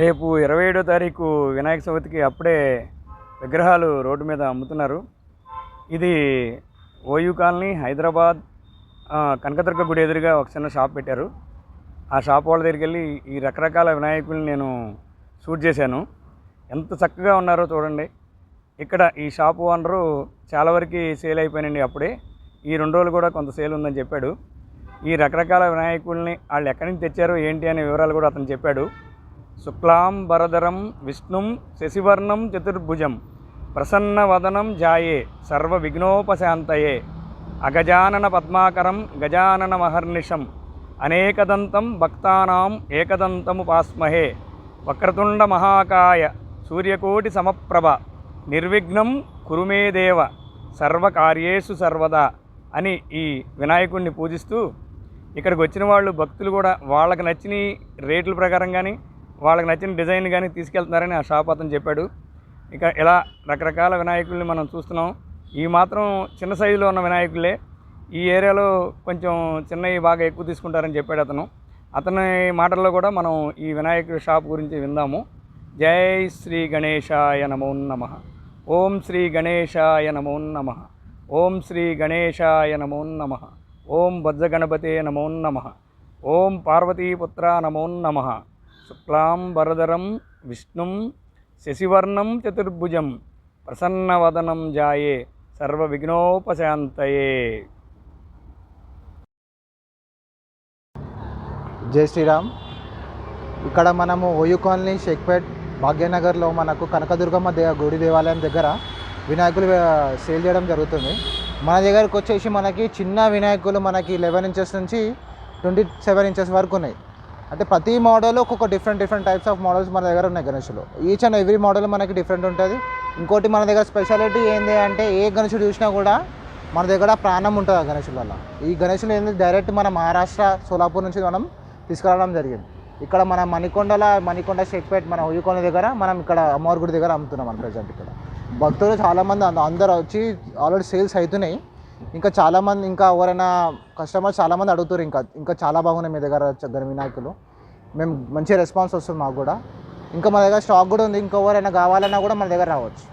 రేపు ఇరవై ఏడో తారీఖు వినాయక చవితికి అప్పుడే విగ్రహాలు రోడ్డు మీద అమ్ముతున్నారు. ఇది ఓయూ కాలనీ హైదరాబాద్ కనకదుర్గ గుడి ఎదురుగా ఒక చిన్న షాప్ పెట్టారు. ఆ షాప్ వాళ్ళ దగ్గరికి వెళ్ళి ఈ రకరకాల వినాయకుల్ని నేను షూట్ చేశాను. ఎంత చక్కగా ఉన్నారో చూడండి. ఇక్కడ ఈ షాప్ ఓనరు చాలా వరకు సేల్ అయిపోయినండి అప్పుడే. ఈ రెండు రోజులు కూడా కొంత సేల్ ఉందని చెప్పాడు. ఈ రకరకాల వినాయకుల్ని వాళ్ళు ఎక్కడి నుంచి తెచ్చారో ఏంటి అనే వివరాలు కూడా అతను చెప్పాడు. శుక్లాంబరధరం విష్ణుం శశివర్ణం చతుర్భుజం ప్రసన్నవదనం జాయే సర్వ విఘ్నోపశాంతయే అగజానన పద్మాకరం గజానన మహర్నిషం అనేకదంతం భక్తానాం ఏకదంతముపాస్మహే వక్రతుండ మహాకాయ సూర్యకోటి సమప్రభ నిర్విఘ్నం కురుమేదేవ సర్వకార్యేషు సర్వదా అని ఈ వినాయకుడిని పూజిస్తూ ఇక్కడికి వచ్చిన వాళ్ళు భక్తులు కూడా వాళ్ళకి నచ్చిన రేట్ల ప్రకారం కానీ వాళ్ళకి నచ్చిన డిజైన్ కానీ తీసుకెళ్తున్నారని ఆ షాప్ అతను చెప్పాడు. ఇక ఇలా రకరకాల వినాయకుల్ని మనం చూస్తున్నాం. ఈ మాత్రం చిన్న సైజులో ఉన్న వినాయకులే. ఈ ఏరియాలో కొంచెం చిన్నవి బాగా ఎక్కువ తీసుకుంటారని చెప్పాడు అతను. అతని మాటల్లో కూడా మనం ఈ వినాయకుడి షాప్ గురించి విందాము. జై శ్రీ గణేశాయ నమో నమ. ఓం శ్రీ గణేశాయ నమో నమ. ఓం శ్రీ గణేశాయ నమో నమ. ఓం బజ్జగణపతే నమో నమ. ఓం పార్వతీపుత్ర నమో నమ. శుక్లాంబరధరం విష్ణుం శశివర్ణం చతుర్భుజం ప్రసన్నవదనం జాయే సర్వ విఘ్నోపశాంతయే జై శ్రీరామ్. ఇక్కడ మనము ఒయు కాలనీ షేక్పేట్ భాగ్యనగర్లో మనకు కనకదుర్గమ్మ దే గుడి దేవాలయం దగ్గర వినాయకులు సేల్ చేయడం జరుగుతుంది. మన దగ్గరకు వచ్చేసి మనకి చిన్న వినాయకులు మనకి లెవెన్ ఇంచెస్ నుంచి ట్వంటీ సెవెన్ ఇంచెస్ వరకు ఉన్నాయి. అంటే ప్రతి మోడల్ ఒక్కొక్క different different types of models మన దగ్గర ఉన్నాయి గణేషులు. ఈచ్ అండ్ ఎవ్రీ మోడల్ మనకి డిఫరెంట్ ఉంటుంది. ఇంకోటి మన దగ్గర స్పెషాలిటీ ఏంటి అంటే ఏ గణేషుడు చూసినా కూడా మన దగ్గర ప్రాణం ఉంటుంది ఆ గణేషుల వల్ల. ఈ గణేషులు ఏంది? డైరెక్ట్ మన మహారాష్ట్ర సోలాపూర్ నుంచి మనం తీసుకురావడం జరిగింది. ఇక్కడ మన మణికొండల మణికొండ షేక్పేట్ మన ఉయ్యకొండ దగ్గర మనం ఇక్కడ అమ్మవారి గుడి దగ్గర అమ్ముతున్నాం మన ప్రజెంట్ ఇక్కడ. భక్తులు చాలామంది అందరూ వచ్చి ఆల్రెడీ సేల్స్ అవుతున్నాయి. ఇంకా చాలామంది ఇంకా ఎవరైనా కస్టమర్స్ చాలామంది అడుగుతారు ఇంకా ఇంకా చాలా బాగున్నాయి మీ దగ్గర చక్కని వినాయకులు. మేము మంచి రెస్పాన్స్ వస్తుంది మాకు కూడా. ఇంకా మా దగ్గర స్టాక్ కూడా ఉంది ఇంకా ఎవరైనా కావాలన్నా కూడా మన దగ్గర రావచ్చు.